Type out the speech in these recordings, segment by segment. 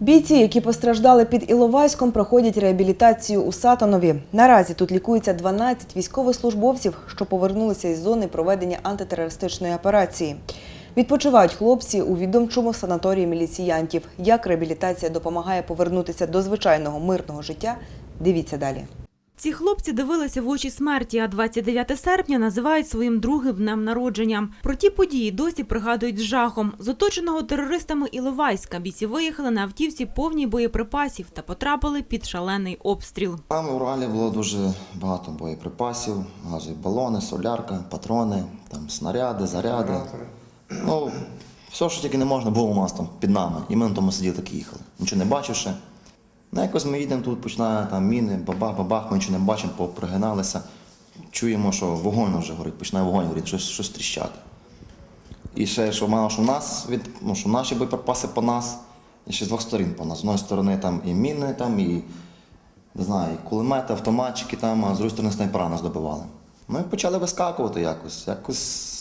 Бійці, які постраждали під Іловайськом, проходять реабілітацію у Сатанові. Наразі тут лікується 12 військовослужбовців, що повернулися із зони проведення антитерористичної операції. Відпочивають хлопці у відомчому санаторії міліціянтів. Як реабілітація допомагає повернутися до звичайного мирного життя? Дивіться далі. Ці хлопці дивилися в очі смерті, а 29 серпня називають своїм другим днем народження. Про ті події досі пригадують з жахом. З оточеного терористами Іловайська бійці виїхали на автівці повній боєприпасів та потрапили під шалений обстріл. Там в Уралі було дуже багато боєприпасів, газові балони, солярка, патрони, там снаряди, заряди. Ну, все, що тільки не можна, було у нас там під нами. І ми на тому сиділи так і їхали. Нічого не бачивши. Ну, якось ми їдемо тут, починає там міни, бабах, бабах, ми нічого не бачимо, попригиналися. Чуємо, що вогонь вже горить, починає вогонь горіти, щось, щось тріщати. І ще, що мало, що в нас від, ну, що наші боєприпаси по нас, і ще з двох сторін по нас. З одної сторони там і міни, там, і не знаю, і кулемети, автоматчики там, а з другої сторони снайпера нас добивали. Ми почали вискакувати якось. якось.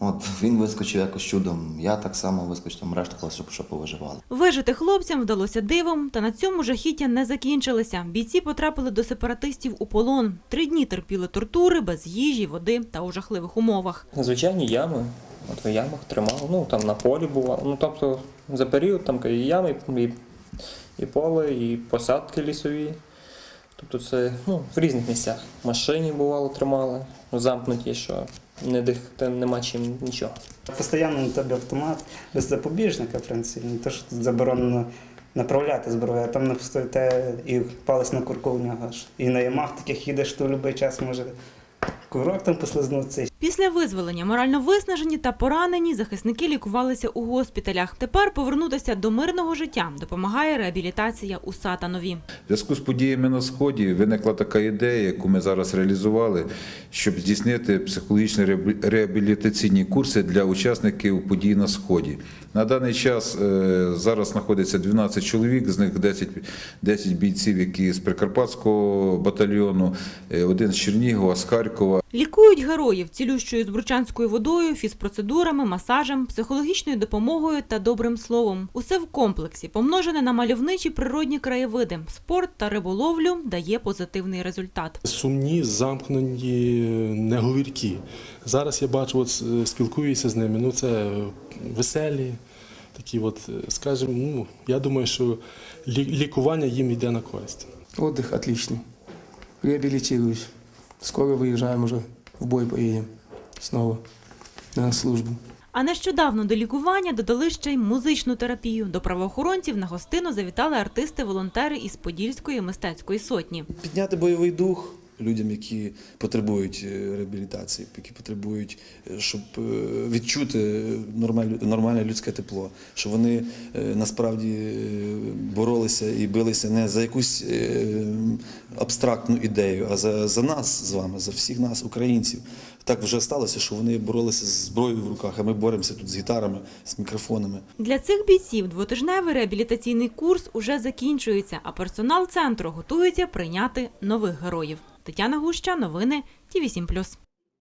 От він вискочив якось чудом, я так само вискочив, там решта хлопців, що повиживали. Вижити хлопцям вдалося дивом, та на цьому жахіття не закінчилися. Бійці потрапили до сепаратистів у полон. Три дні терпіли тортури без їжі, води та у жахливих умовах. Звичайні ями. От в ямах тримав, ну там на полі бував. Ну тобто за період там і ями, і, і поле, і посадки лісові. Тобто це ну, в різних місцях. Машині бувало тримали, замкнуті, що не дихати нема чим нічого. Постоянно на тебе автомат без запобіжника, в принципі. Не те, що тут заборонено направляти зброю, а там не стоїте і палець на курку в нього. І на ямах таких їдеш, то в будь-який час може курок там послизнутися. Після визволення морально виснажені та поранені захисники лікувалися у госпіталях. Тепер повернутися до мирного життя допомагає реабілітація у Сатанові. В зв'язку з подіями на сході виникла така ідея, яку ми зараз реалізували, щоб здійснити психологічні реабілітаційні курси для учасників подій на сході. На даний час е, зараз знаходиться 12 чоловік, з них 10, 10 бійців, які з Прикарпатського батальйону, е, один з Чернігова, з Харкова. Лікують героїв цілющою збручанською водою, фізпроцедурами, масажем, психологічною допомогою та добрим словом. Усе в комплексі, помножене на мальовничі природні краєвиди. Спорт та риболовлю дає позитивний результат. Сумні, замкнені, неговіркі. Зараз я бачу, от е, спілкуюся з ними. Ну це веселі, такі, от, е, скажімо, ну я думаю, що лі- лікування їм йде на користь. Отдых отличный. Реабилитируюсь. Скоро выезжаем уже. В бой поедем. Снова. На службу. А нещодавно до лікування додали ще й музичну терапію. До правоохоронців на гостину завітали артисти-волонтери із Подільської мистецької сотні. підняти бойовий дух людям, які потребують е, реабілітації, які потребують, е, щоб е, відчути нормальне, людське тепло, щоб вони насправді боролися і билися не за якусь абстрактну ідею, а за, за нас з вами, за всіх нас, українців. Так вже сталося, що вони боролися з зброєю в руках, а ми боремося тут з гітарами, з мікрофонами. Для цих бійців двотижневий реабілітаційний курс уже закінчується, а персонал центру готується прийняти нових героїв. Тетяна Гуща, новини Ті 8+.